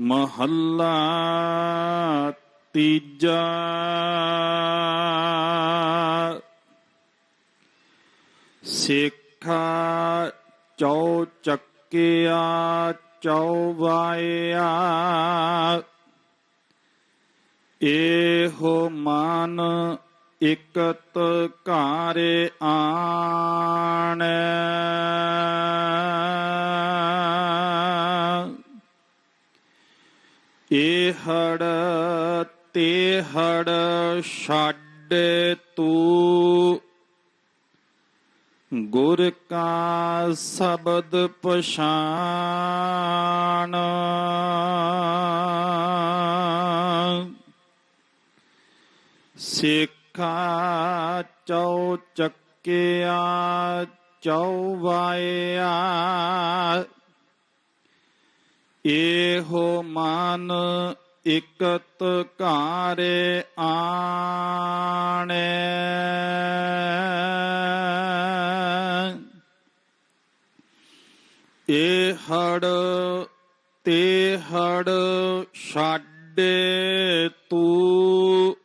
ਮਹੱਲਾ ਤੀਜਾ। ਸਿੱਖਾ ਚੌ ਚੱਕਿਆ ਚੌਵਾਇਆ ਇਹੋ ਮਨ ਇਕਤ ਘਾਰੇ ਆਣ। ਇਹੜ ਤੇ ਹੜ ਛੱਡ ਤੂੰ। ਗੁਰ ਕਾ ਸ਼ਬਦ ਪਛਾਣ। ਸਿੱਖਾ ਚੌ ਚੱਕਿਆ ਚੌਵਾਇਆ ਇਹੋ ਮਨ ਇਕਤ ਘਾਰੇ ਆਣੇ। ਇਹ ਹੜ ਤੇ ਹੜ ਛਾਡੇ ਤੂੰ।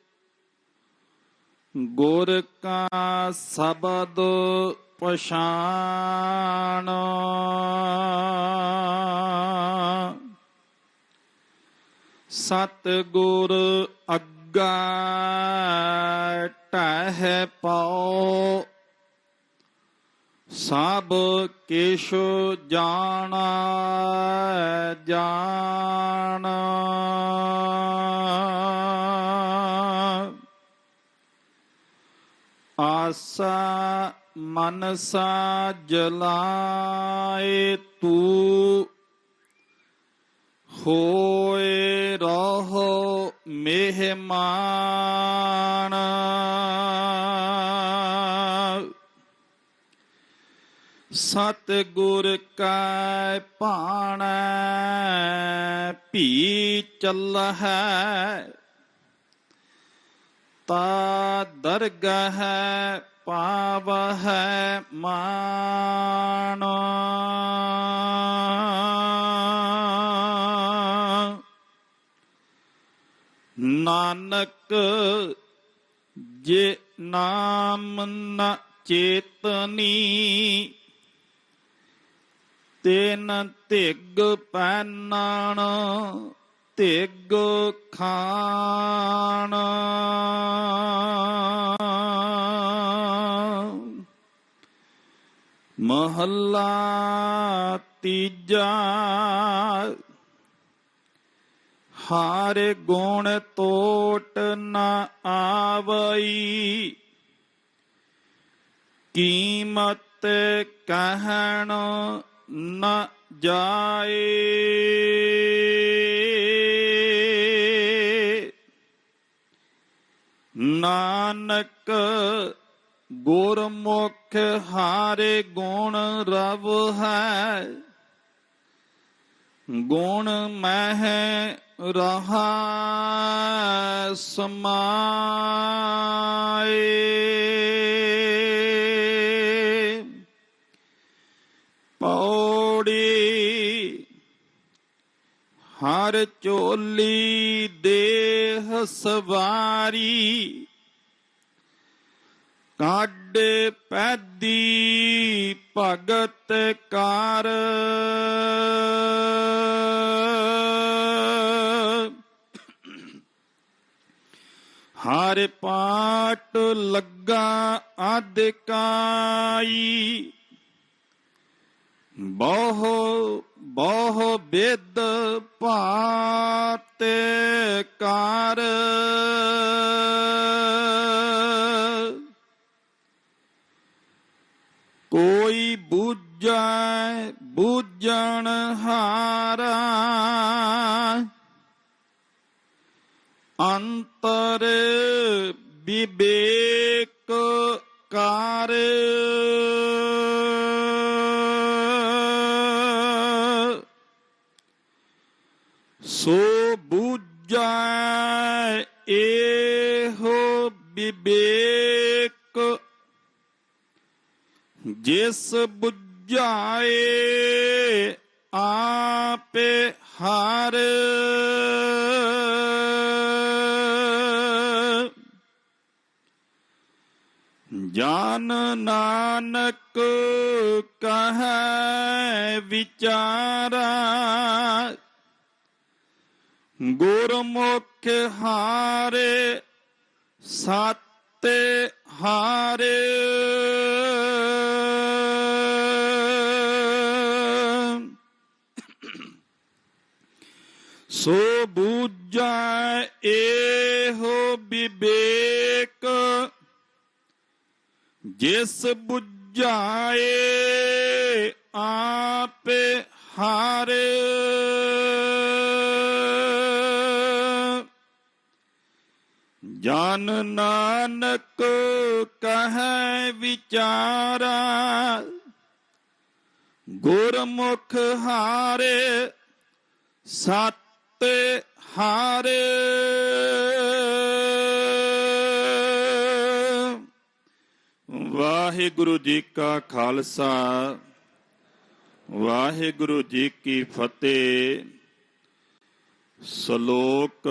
ਗੁਰ ਕਾ ਸ਼ਬਦ ਪਛਾਣ। ਸਤ ਗੁਰ ਅੱਗਾ ਟਹਿ ਪਾਓ। ਸਭ ਕਿਛ ਜਾਣਾ ਜਾਣ। ਆਸਾ ਮਨਸਾ ਜਲਾਏ ਤੂੰ ਹੋਏ ਰਹੋ ਮਹਿਮਾਨ। ਸਤ ਗੁਰ ਕੈ ਭਾਣੈ ਭੀ ਚੱਲ ਹੈ ਤਾ ਦਰਗਹ ਪਾਵਹ ਮਾਨ ਨਾਨਕ ਜੇ ਨਾਮ ਨ ਚੇਤਨੀ ਤੈਨ ਧਿਗ ਪੈਨਾਣ ਧਿਗ ਖਾਣ। ਮਹੱਲਾ ਤੀਜਾ ਹਾਰ ਗੁਣ ਤੋਟ ਨਾ ਆਵਈ। ਕੀਮਤ ਕਹਿਣ ਨ ਜਾਏ। ਨਾਨਕ ਗੁਰਮੁਖ ਹਾਰੇ ਗੁਣ ਰਵ ਹੈ। ਗੁਣ ਮਹਿ ਰਹਾ ਸਮਾਏ। ਹਰ ਚੋਲੀ ਦੇਹ ਸਵਾਰੀ ਕੱਢ ਪੈਦੀ ਭਗਤ ਕਰ ਹਰ ਪਾਟ ਲੱਗਾ ਅਧਿਕਾਈ ਬਹੁ ਬਹੁ ਬਿਦ ਭਾਤ ਕਰ। ਕੋਈ ਬੂਝੈ ਬੂਝਣ ਹਾਰਾ ਅੰਤਰ ਵਿਵੇਕ ਸੋ ਬੁਝੈ ਇਹੋ ਵਿਵੇਕ ਜਿਸ ਬੁਝਾਏ ਆਪੇ ਹਰ। ਜਾਨ ਨਾਨਕ ਕਹੈ ਵਿਚਾਰਾ ਗੁਰਮੁਖ ਹਾਰੇ ਸਾਤੇ ਹਾਰੇ। ਸੋ ਬੂਝੈ ਇਹੋ ਵਿਵੇਕ ਜਿਸ ਬੁਝਾਏ ਆਪੇ ਹਾਰੇ। ਜਨ ਨਾਨਕ ਕਹੈ ਵਿਚਾਰਾ, ਗੁਰਮੁਖ ਹਾਰੇ, ਸਤ ਹਾਰੇ। ਵਾਹਿਗੁਰੂ ਜੀ ਕਾ ਖਾਲਸਾ, ਵਾਹਿਗੁਰੂ ਜੀ ਕੀ ਫਤਿਹ। ਸ਼ਲੋਕ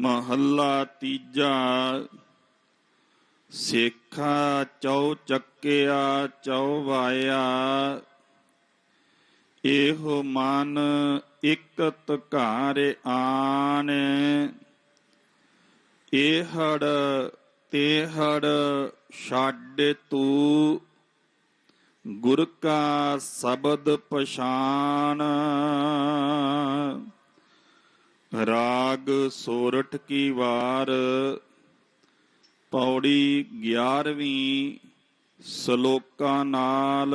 ਮਹੱਲਾ ਤੀਜਾ, ਸੇਖਾ ਚੌ ਚੱਕਿਆ ਚੌ ਵਾਇਆ। ਇਹੋ ਮਨ ਇਕਤ ਘਾਰ ਆਣ। ਇਹੜ ਤੇਹੜ ਛੱਡ ਤੂੰ। ਗੁਰ ਕਾ ਸ਼ਬਦ ਪਛਾਨ ਰਾਗ ਸੋਰਠ ਕੀ ਵਾਰ ਪੌੜੀ 11ਵੀਂ ਸ਼ਲੋਕਾਂ ਨਾਲ।